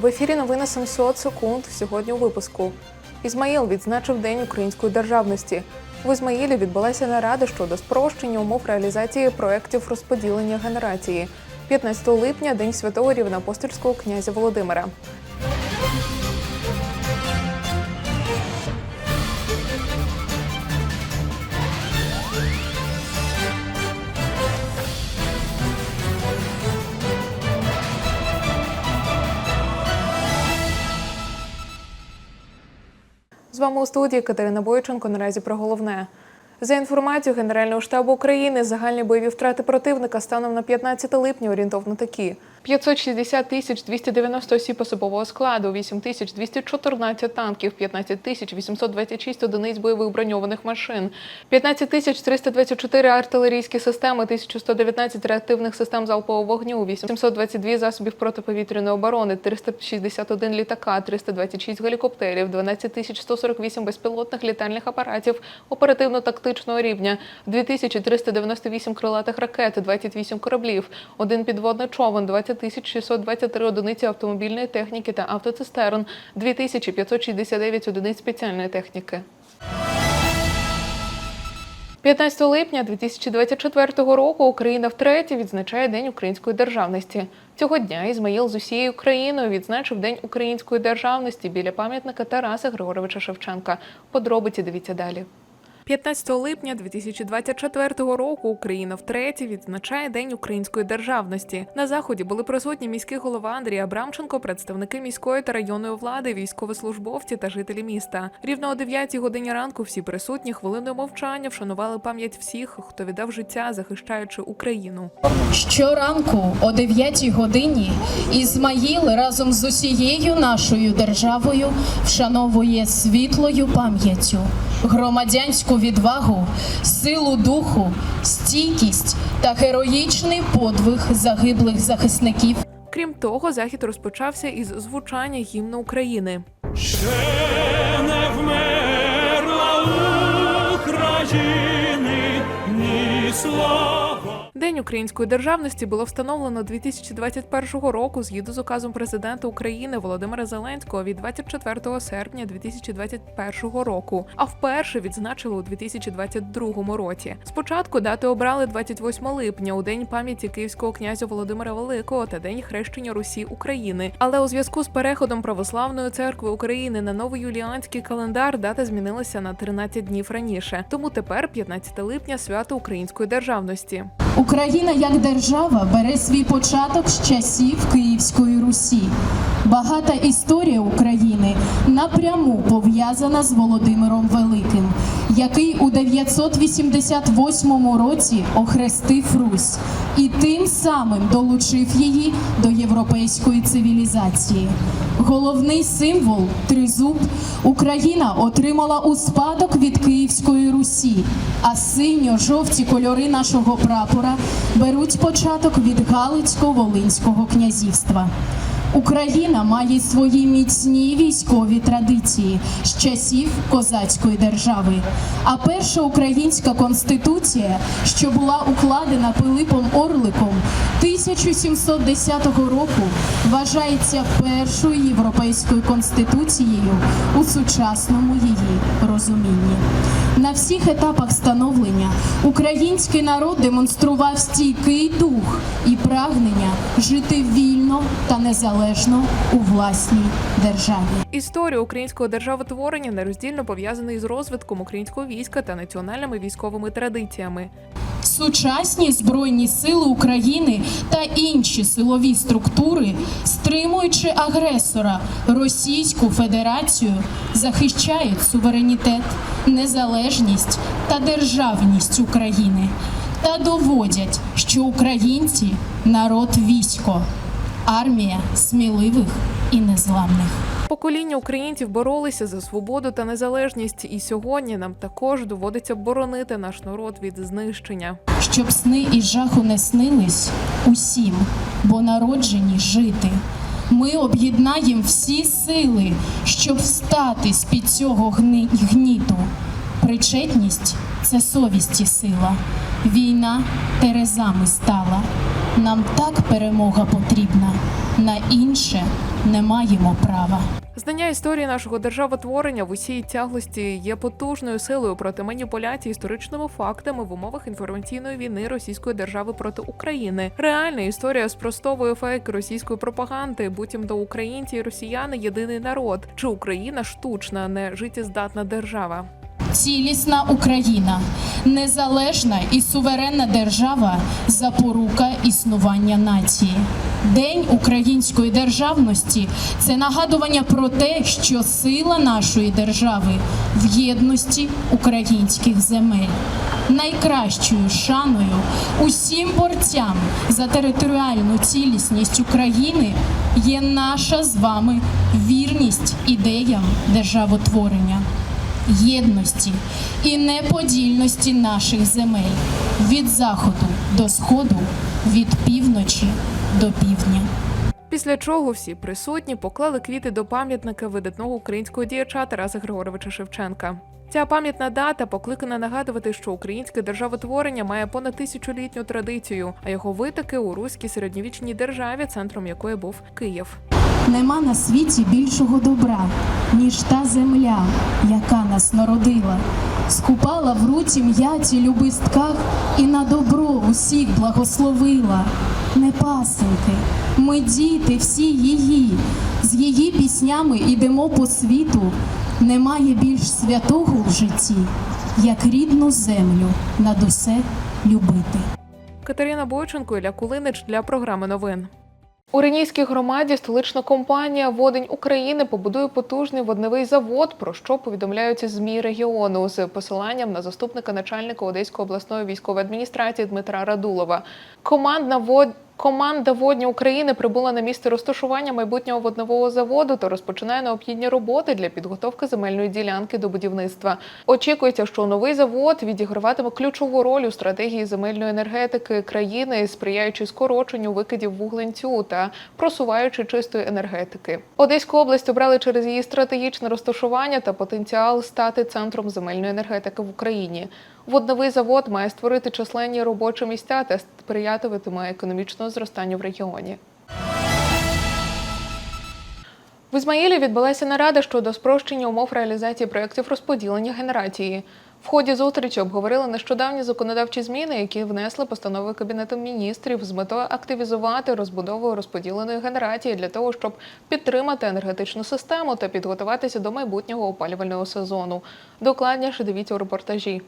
В ефірі новини 700 секунд. Сьогодні у випуску. Ізмаїл відзначив День української державності. В Ізмаїлі відбулася нарада щодо спрощення умов реалізації проєктів розподілення генерації. 15 липня День святого рівнопостольського князя Володимира. З вами у студії Катерина Бойченко. Наразі про головне. За інформацією Генерального штабу України, загальні бойові втрати противника станом на 15 липня орієнтовно такі: 560 тисяч 290 осіб особового складу, 8 тисяч 214 танків, 15 тисяч 826 одиниць бойових броньованих машин, 15 тисяч 324 артилерійські системи, 1119 реактивних систем залпового вогню, 822 засобів протиповітряної оборони, 361 літака, 326 гелікоптерів, 12 тисяч 148 безпілотних літальних апаратів оперативно-тактичного рівня, 2398 крилатих ракет, 28 кораблів, один підводний човен, 20 тисяч 623 одиниці автомобільної техніки та автоцистерн, 2569 одиниць спеціальної техніки. 15 липня 2024 року Україна втретє відзначає День української державності. Цього дня Ізмаїл з усією країною відзначив День української державності біля пам'ятника Тараса Григоровича Шевченка. Подробиці дивіться далі. 15 липня 2024 року Україна втретє відзначає День української державності. На заході були присутні міський голова Андрій Абрамченко, представники міської та районної влади, військовослужбовці та жителі міста. Рівно о 9 годині ранку всі присутні хвилиною мовчання вшанували пам'ять всіх, хто віддав життя, захищаючи Україну. Щоранку о 9 годині Ізмаїл разом з усією нашою державою вшановує світлою пам'яттю, громадянську відвагу, силу духу, стійкість та героїчний подвиг загиблих захисників. Крім того, захід розпочався із звучання гімну України. Ще не вмерла України, ні слава. День української державності було встановлено 2021 року згідно з указом президента України Володимира Зеленського від 24 серпня 2021 року, а вперше відзначили у 2022 році. Спочатку дати обрали 28 липня у день пам'яті київського князя Володимира Великого та день хрещення Русі України. Але у зв'язку з переходом православної церкви України на новий юліанський календар дата змінилася на 13 днів раніше. Тому тепер 15 липня свято української державності. Україна як держава бере свій початок з часів Київської Русі. Багата історія України напряму пов'язана з Володимиром Великим, який у 988 році охрестив Русь і тим самим долучив її до європейської цивілізації. Головний символ тризуб Україна отримала у спадок від Київської Русі, а синьо-жовті кольори нашого прапора беруть початок від Галицько-Волинського князівства. Україна має свої міцні військові традиції з часів козацької держави. А перша українська конституція, що була укладена Пилипом Орликом 1710 року, вважається першою європейською конституцією у сучасному її розумінні. На всіх етапах становлення український народ демонстрував стійкий дух і прагнення жити вільно та незалежно у власній державі. Історія українського державотворення нероздільно пов'язана із розвитком українського війська та національними військовими традиціями. Сучасні збройні сили України та інші силові структури, стримуючи агресора Російську Федерацію, захищають суверенітет, незалежність та державність України та доводять, що українці народ військо, армія сміливих і незламних. Покоління українців боролися за свободу та незалежність, і сьогодні нам також доводиться боронити наш народ від знищення. щоб сни і жаху не снились усім, бо народжені жити. Ми об'єднаємо всі сили, щоб встати з під цього гни- гніту. Причетність це совісті сила. Війна терезами стала. Нам так перемога потрібна, на інше не маємо права. Знання історії нашого державотворення в усій тяглості є потужною силою проти маніпуляцій історичними фактами в умовах інформаційної війни Російської держави проти України. Реальна історія спростовує фейки російської пропаганди, буцімто українці і росіяни єдиний народ. Чи Україна штучна, не життєздатна держава? Цілісна Україна, незалежна і суверенна держава запорука існування нації. День української державності це нагадування про те, що сила нашої держави в єдності українських земель. Найкращою шаною усім борцям за територіальну цілісність України є наша з вами вірність ідеям державотворення єдності і неподільності наших земель від заходу до сходу, від півночі до півдня. Після чого всі присутні поклали квіти до пам'ятника видатного українського діяча Тараса Григоровича Шевченка. Ця пам'ятна дата покликана нагадувати, що українське державотворення має понад тисячолітню традицію, а його витоки у руській середньовічній державі, центром якої був Київ. Нема на світі більшого добра, ніж та земля, яка нас народила, скупала в руті м'яті любистках і на добро усіх благословила. Не пасенки, ми діти всі її, з її піснями ідемо по світу. Немає більш святого в житті, як рідну землю над усе любити. Катерина Бойченко, Ілля Кулинич для програми новин. У Ренійській громаді столична компанія Водень України побудує потужний водневий завод, про що повідомляють змі регіону з посиланням на заступника начальника Одеської обласної військової адміністрації Дмитра Радулова. Командна вод... Команда водні України прибула на місце розташування майбутнього воднового заводу та розпочинає необхідні роботи для підготовки земельної ділянки до будівництва. Очікується, що новий завод відіграватиме ключову роль у стратегії земельної енергетики країни, сприяючи скороченню викидів вугленцю та просуваючи чистої енергетики. Одеську область обрали через її стратегічне розташування та потенціал стати центром земельної енергетики в Україні. Водновий завод має створити численні робочі місця та сприятиме економічному зростанню в регіоні. В Ізмаїлі відбулася нарада щодо спрощення умов реалізації проєктів розподілення генерації. В ході зустрічі обговорили нещодавні законодавчі зміни, які внесли постанови Кабінету міністрів з метою активізувати розбудову розподіленої генерації для того, щоб підтримати енергетичну систему та підготуватися до майбутнього опалювального сезону. Докладніше дивіться у репортажі.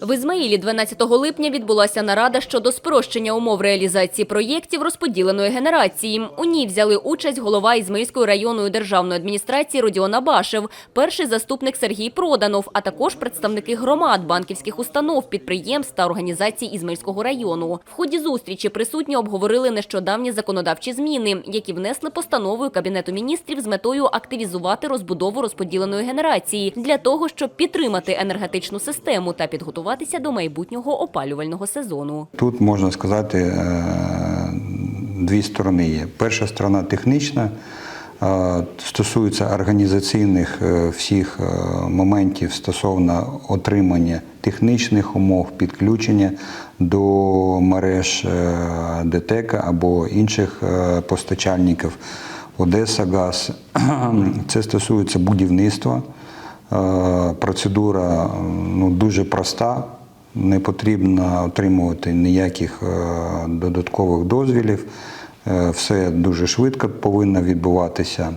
В Ізмаїлі 12 липня відбулася нарада щодо спрощення умов реалізації проєктів розподіленої генерації. У ній взяли участь голова Ізмаїльської районної державної адміністрації Родіон Абашев, перший заступник Сергій Проданов, а також представники громад, банківських установ, підприємств та організацій Ізмаїльського району. В ході зустрічі присутні обговорили нещодавні законодавчі зміни, які внесли постановою Кабінету міністрів з метою активізувати розбудову розподіленої генерації для того, щоб підтримати енергетичну систему та підготуватися до майбутнього опалювального сезону. Тут можна сказати е, дві сторони є. Перша сторона технічна, е, стосується організаційних е, всіх моментів стосовно отримання технічних умов, підключення до мереж ДТЕК або інших постачальників Одеса Газ. Це стосується будівництва. Е, Процедура ну, дуже проста. Не потрібно отримувати ніяких е, додаткових дозвілів. Е, Все дуже швидко повинно відбуватися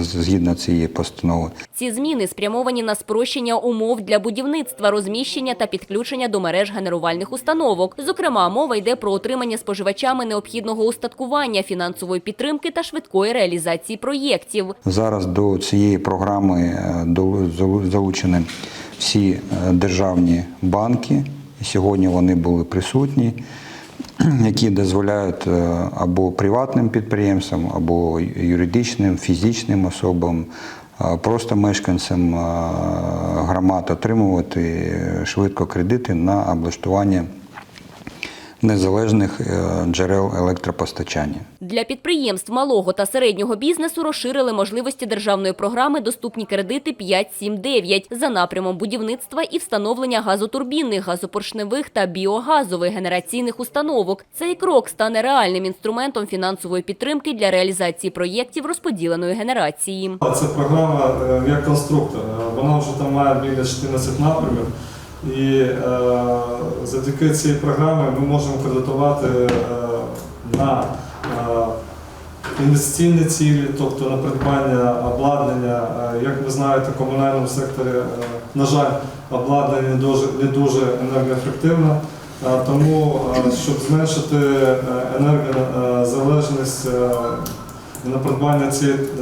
згідно цієї постанови. Ці зміни спрямовані на спрощення умов для будівництва, розміщення та підключення до мереж генерувальних установок. Зокрема, мова йде про отримання споживачами необхідного устаткування, фінансової підтримки та швидкої реалізації проєктів. Зараз до цієї програми е, залучені всі е, державні банки. Сьогодні вони були присутні, які дозволяють е, або приватним підприємствам, або юридичним, фізичним особам, е, просто мешканцям е, громад отримувати швидко кредити на облаштування незалежних е, джерел електропостачання. Для підприємств малого та середнього бізнесу розширили можливості державної програми «Доступні кредити 5.7.9» за напрямом будівництва і встановлення газотурбінних, газопоршневих та біогазових генераційних установок. Цей крок стане реальним інструментом фінансової підтримки для реалізації проєктів розподіленої генерації. Це програма е, як конструктор. Е, Вона вже там має біля 14 напрямів. І е, завдяки цій програмі ми можемо кредитувати е, на е, інвестиційні цілі, тобто на придбання обладнання. Е, Як ви знаєте, в комунальному секторі, е, на жаль, обладнання не дуже, не дуже енергоефективне. Е, Тому, е, щоб зменшити е, енергозалежність е, на придбання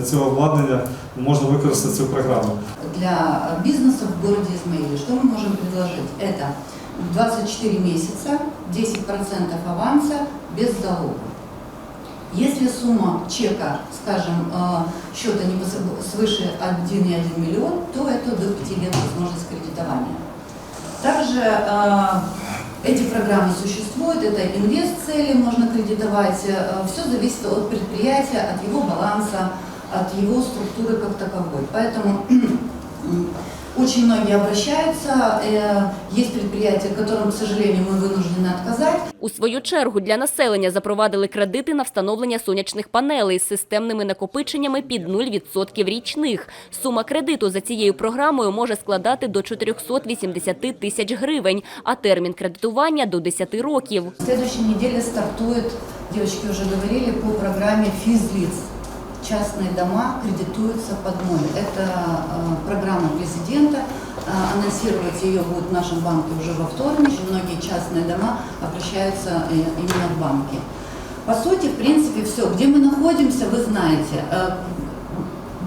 цього обладнання, можна використати цю програму. Для бизнеса в городе Измаиле что мы можем предложить? Это 24 месяца, 10% аванса без залога. Если сумма чека, скажем, э, счета не свыше 1,1 миллион, то это до 5 лет возможность кредитования. Также э, эти программы существуют, это инвест-цели можно кредитовать, все зависит от предприятия, от его баланса, от его структуры как таковой. Поэтому м, очень многие обращаются, э, есть предприятия, которым, к сожалению, мы вынуждены отказать, У свою чергу для населення запровадили кредити на встановлення сонячних панелей з системними накопиченнями під 0% річних. Сума кредиту за цією програмою може складати до 480 тисяч гривень, а термін кредитування – до 10 років. В следующей неделе стартует, девочки уже говорили, по программе физлиц. Частные дома кредитуются под ноль. Это э, программа президента. Э, анонсировать ее будет в нашем банке уже во вторник. Многие частные дома обращаются э, именно в банки. По сути, в принципе, все. Где мы находимся, вы знаете.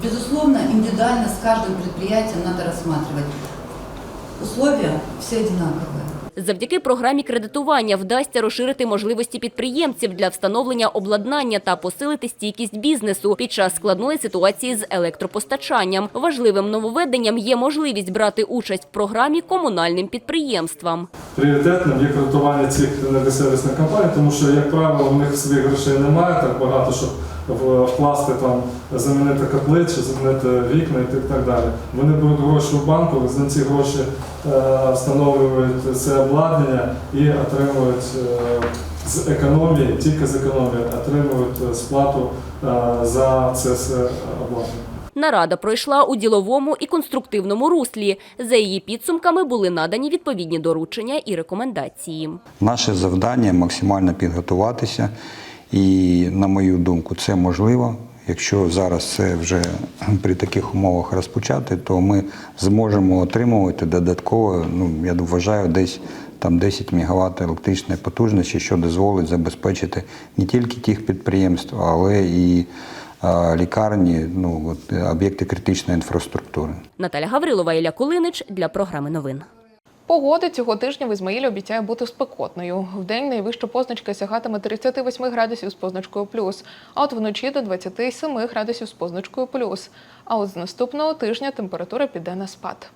Безусловно, индивидуально с каждым предприятием надо рассматривать. Условия все одинаковые. Завдяки програмі кредитування вдасться розширити можливості підприємців для встановлення обладнання та посилити стійкість бізнесу під час складної ситуації з електропостачанням. Важливим нововведенням є можливість брати участь в програмі комунальним підприємствам. Пріоритетним є кредитування цих енергосервісних компаній, тому що, як правило, в них своїх грошей немає так багато, щоб вкласти там, замінити котли чи замінити вікна і так- далі. Вони беруть гроші в банку, за ці гроші е, встановлюють це обладнання і отримують е, з економії, тільки з економії, отримують е, сплату за це все обладнання. Нарада пройшла у діловому і конструктивному руслі. За її підсумками були надані відповідні доручення і рекомендації. Наше завдання максимально підготуватися, і, на мою думку, це можливо. Якщо зараз це вже при таких умовах розпочати, то ми зможемо отримувати додатково, ну я вважаю, десь там 10 МВт електричної потужності, що дозволить забезпечити не тільки тих підприємств, але і е, лікарні, ну от, об'єкти критичної інфраструктури. Наталя Гаврилова, Ілля Кулинич для програми новин. Погода цього тижня в Ізмаїлі обіцяє бути спекотною. Вдень найвища позначка сягатиме 38 градусів з позначкою плюс, а от вночі до 27 градусів з позначкою плюс. А от з наступного тижня температура піде на спад.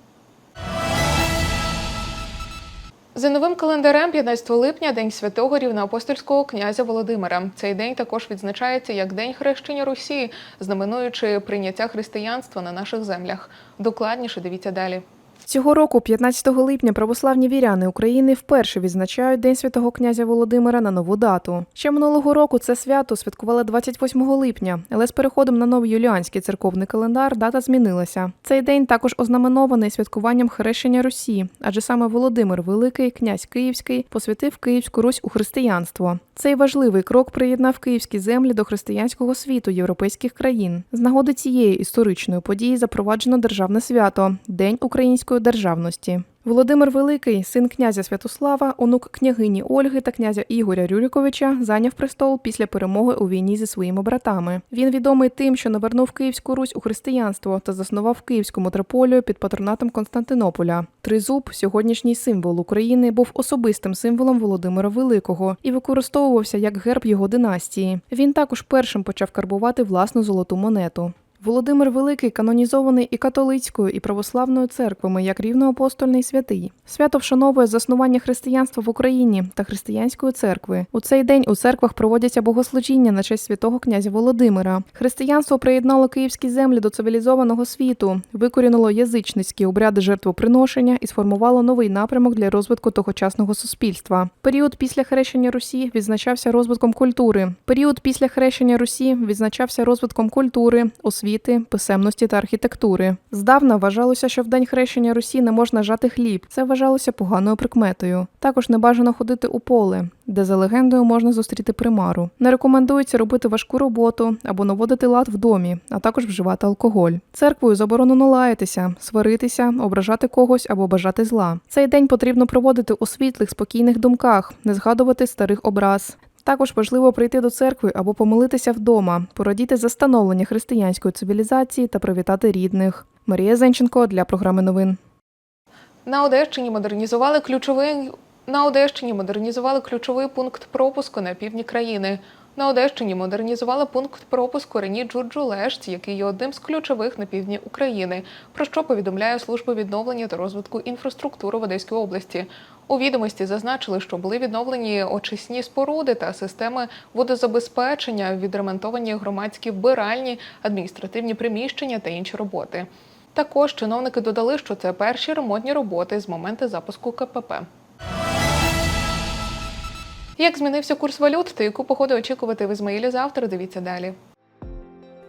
За новим календарем, 15 липня, День святого рівноапостольського князя Володимира. Цей день також відзначається як День хрещення Русі, знаменуючи прийняття християнства на наших землях. Докладніше дивіться далі. Цього року, 15 липня, православні віряни України вперше відзначають День святого князя Володимира на нову дату. Ще минулого року це свято святкували 28 липня, але з переходом на новий юліанський церковний календар дата змінилася. Цей день також ознаменований святкуванням хрещення Русі, адже саме Володимир Великий, князь Київський, посвятив Київську Русь у християнство. Цей важливий крок приєднав київські землі до християнського світу європейських країн. З нагоди цієї історичної події запроваджено державне свято День української державності. Володимир Великий, син князя Святослава, онук княгині Ольги та князя Ігоря Рюриковича, зайняв престол після перемоги у війні зі своїми братами. Він відомий тим, що навернув Київську Русь у християнство та заснував Київську митрополію під патронатом Константинополя. Тризуб, сьогоднішній символ України, був особистим символом Володимира Великого і використовувався як герб його династії. Він також першим почав карбувати власну золоту монету. Володимир Великий канонізований і католицькою, і православною церквами як рівноапостольний святий. Свято вшановує заснування християнства в Україні та християнської церкви. У цей день у церквах проводяться богослужіння на честь святого князя Володимира. Християнство приєднало київські землі до цивілізованого світу, викорінило язичницькі обряди жертвоприношення і сформувало новий напрямок для розвитку тогочасного суспільства. Період після хрещення Русі відзначався розвитком культури. Період після хрещення Русі відзначався розвитком культури, освіти, писемності та архітектури. Здавна вважалося, що в день хрещення Русі не можна жати хліб. Це вважалося поганою прикметою. Також не бажано ходити у поле, де за легендою можна зустріти примару. Не рекомендується робити важку роботу або наводити лад в домі, а також вживати алкоголь. Церквою заборонено лаятися, сваритися, ображати когось або бажати зла. Цей день потрібно проводити у світлих, спокійних думках, не згадувати старих образ. Також важливо прийти до церкви або помолитися вдома, порадіти за становлення християнської цивілізації та привітати рідних. Марія Зенченко для програми новин. На Одещині модернізували ключовий на Одещині модернізували ключовий пункт пропуску на півдні країни. На Одещині модернізували пункт пропуску Рені Джурджулешць, який є одним з ключових на півдні України, про що повідомляє служба відновлення та розвитку інфраструктури в Одеській області. У відомості зазначили, що були відновлені очисні споруди та системи водозабезпечення, відремонтовані громадські вбиральні, адміністративні приміщення та інші роботи. Також чиновники додали, що це перші ремонтні роботи з моменту запуску КПП. Як змінився курс валют та яку погоду очікувати в Ізмаїлі завтра? Дивіться далі.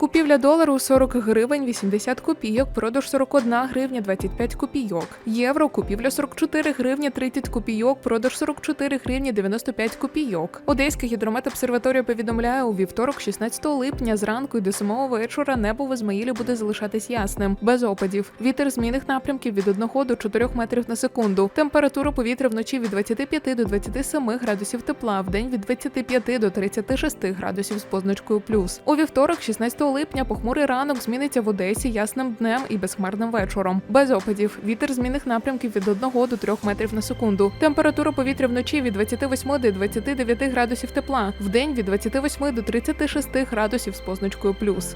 Купівля долару 40 гривень 80 копійок, продаж 41 гривня 25 копійок. Євро купівля 44 гривні 30 копійок, продаж 44 гривні 95 копійок. Одеська гідрометобсерваторія повідомляє у вівторок, 16 липня, зранку і до 7 вечора небо в Ізмаїлі буде залишатись ясним, без опадів. Вітер змінних напрямків від 1 до 4 метрів на секунду. Температура повітря вночі від 25 до 27 градусів тепла, в день від 25 до 36 градусів з позначкою плюс. У вівторок, 16 липня, похмурий ранок зміниться в Одесі ясним днем і безхмарним вечором. Без опадів. Вітер змінних напрямків від 1 до 3 метрів на секунду. Температура повітря вночі від 28 до 29 градусів тепла, в день від 28 до 36 градусів з позначкою плюс.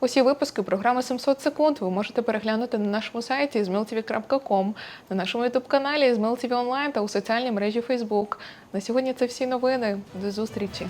Усі випуски програми 700 секунд ви можете переглянути на нашому сайті zmiltv.com, на нашому ютуб-каналі ZMLTV Online та у соціальній мережі Facebook. На сьогодні це всі новини. До зустрічі!